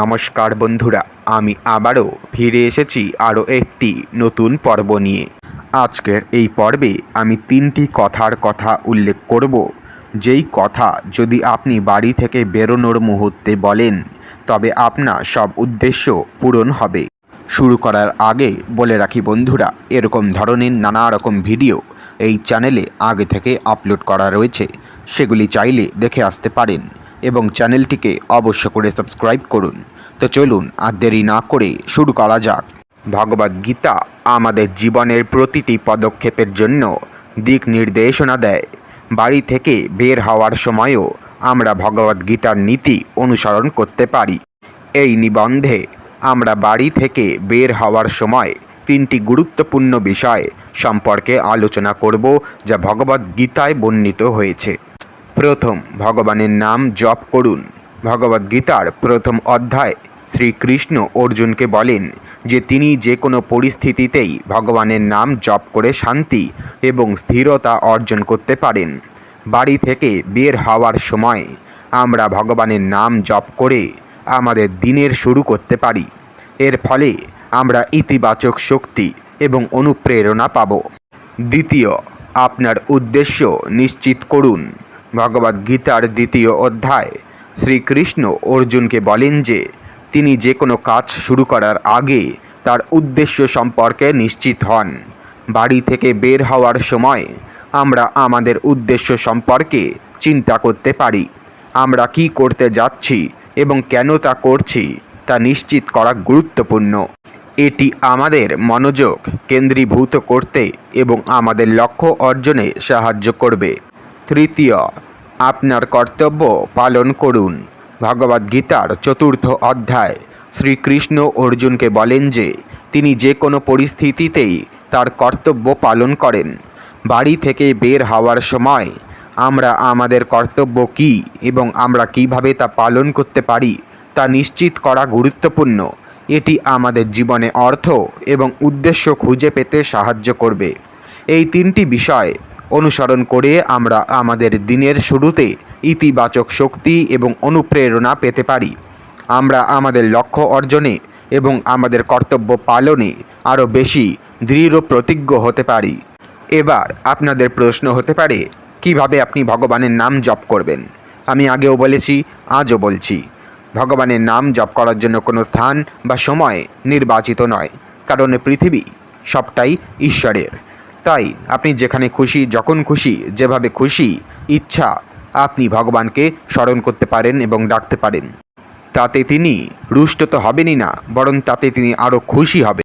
নমস্কার বন্ধুরা, আমি আবারও ফিরে এসেছি আরও একটি নতুন পর্ব নিয়ে। আজকের এই পর্বে আমি তিনটি কথার কথা উল্লেখ করব। যেই কথা যদি আপনি বাড়ি থেকে বেরোনোর মুহূর্তে বলেন, তবে আপনার সব উদ্দেশ্য পূরণ হবে। শুরু করার আগে বলে রাখি বন্ধুরা, এরকম ধরনের নানা রকম ভিডিও এই চ্যানেলে আগে থেকে আপলোড করা রয়েছে। সেগুলি চাইলে দেখে আসতে পারেন। এবং চ্যানেলটিকে অবশ্য করে সাবস্ক্রাইব করুন। তো চলুন, আর দেরি না করে শুরু করা যাক। ভগবদ গীতা আমাদের জীবনের প্রতিটি পদক্ষেপের জন্য দিক নির্দেশনা দেয়। বাড়ি থেকে বের হওয়ার সময়ও আমরা ভগবদ গীতার নীতি অনুসরণ করতে পারি। এই নিবন্ধে আমরা বাড়ি থেকে বের হওয়ার সময় তিনটি গুরুত্বপূর্ণ বিষয় সম্পর্কে আলোচনা করব, যা ভগবদ গীতায় বর্ণিত হয়েছে। প্রথম ভগবানের নাম জপ করুন। ভগবদ্গীতার প্রথম অধ্যায় শ্রীকৃষ্ণ অর্জুনকে বলেন যে তিনি যে কোনো পরিস্থিতিতেই ভগবানের নাম জপ করে শান্তি এবং স্থিরতা অর্জন করতে পারেন। বাড়ি থেকে বের হওয়ার সময় আমরা ভগবানের নাম জপ করে আমাদের দিনের শুরু করতে পারি। এর ফলে আমরা ইতিবাচক শক্তি এবং অনুপ্রেরণা পাব। দ্বিতীয়, আপনার উদ্দেশ্য নিশ্চিত করুন। ভগবদ্গীতার দ্বিতীয় অধ্যায়। শ্রীকৃষ্ণ অর্জুনকে বলেন যে, তিনি যে কোনো কাজ শুরু করার আগে তার উদ্দেশ্য সম্পর্কে নিশ্চিত হন। বাড়ি থেকে বের হওয়ার সময় আমরা আমাদের উদ্দেশ্য সম্পর্কে চিন্তা করতে পারি। আমরা কি করতে যাচ্ছি এবং কেন তা করছি তা নিশ্চিত করা গুরুত্বপূর্ণ। এটি আমাদের মনোযোগ কেন্দ্রীভূত করতে এবং আমাদের লক্ষ্য অর্জনে সাহায্য করবে। তৃতীয়, আপনার কর্তব্য পালন করুন। ভগবদ্গীতার চতুর্থ অধ্যায়, শ্রীকৃষ্ণ অর্জুনকে বলেন যে, তিনি যে কোনো পরিস্থিতিতেই তার কর্তব্য পালন করেন। বাড়ি থেকে বের হওয়ার সময়, আমরা আমাদের কর্তব্য কী এবং আমরা কীভাবে তা পালন করতে পারি তা নিশ্চিত করা গুরুত্বপূর্ণ। এটি আমাদের জীবনে অর্থ এবং উদ্দেশ্য খুঁজে পেতে সাহায্য করবে। এই তিনটি বিষয় অনুসরণ করে আমরা আমাদের দিনের শুরুতে ইতিবাচক শক্তি এবং অনুপ্রেরণা পেতে পারি। আমরা আমাদের লক্ষ্য অর্জনে এবং আমাদের কর্তব্য পালনে আরও বেশি দৃঢ় প্রতিজ্ঞ হতে পারি। এবার আপনাদের প্রশ্ন হতে পারে, কীভাবে আপনি ভগবানের নাম জপ করবেন? আমি আগেও বলেছি, আজও বলছি, ভগবানের নাম জপ করার জন্য কোনো স্থান বা সময় নির্বাচিত নয়, কারণ পৃথিবী সবটাই ঈশ্বরের। তাই আপনি যেখানে খুশি, যখন খুশি, যেভাবে খুশি, ইচ্ছা, আপনি ভগবানকে স্মরণ করতে পারেন এবং ডাকতে পারেন। তাতে তিনি রুষ্ট তো হবেনই না, বরং তাতে তিনি আরও খুশি হবে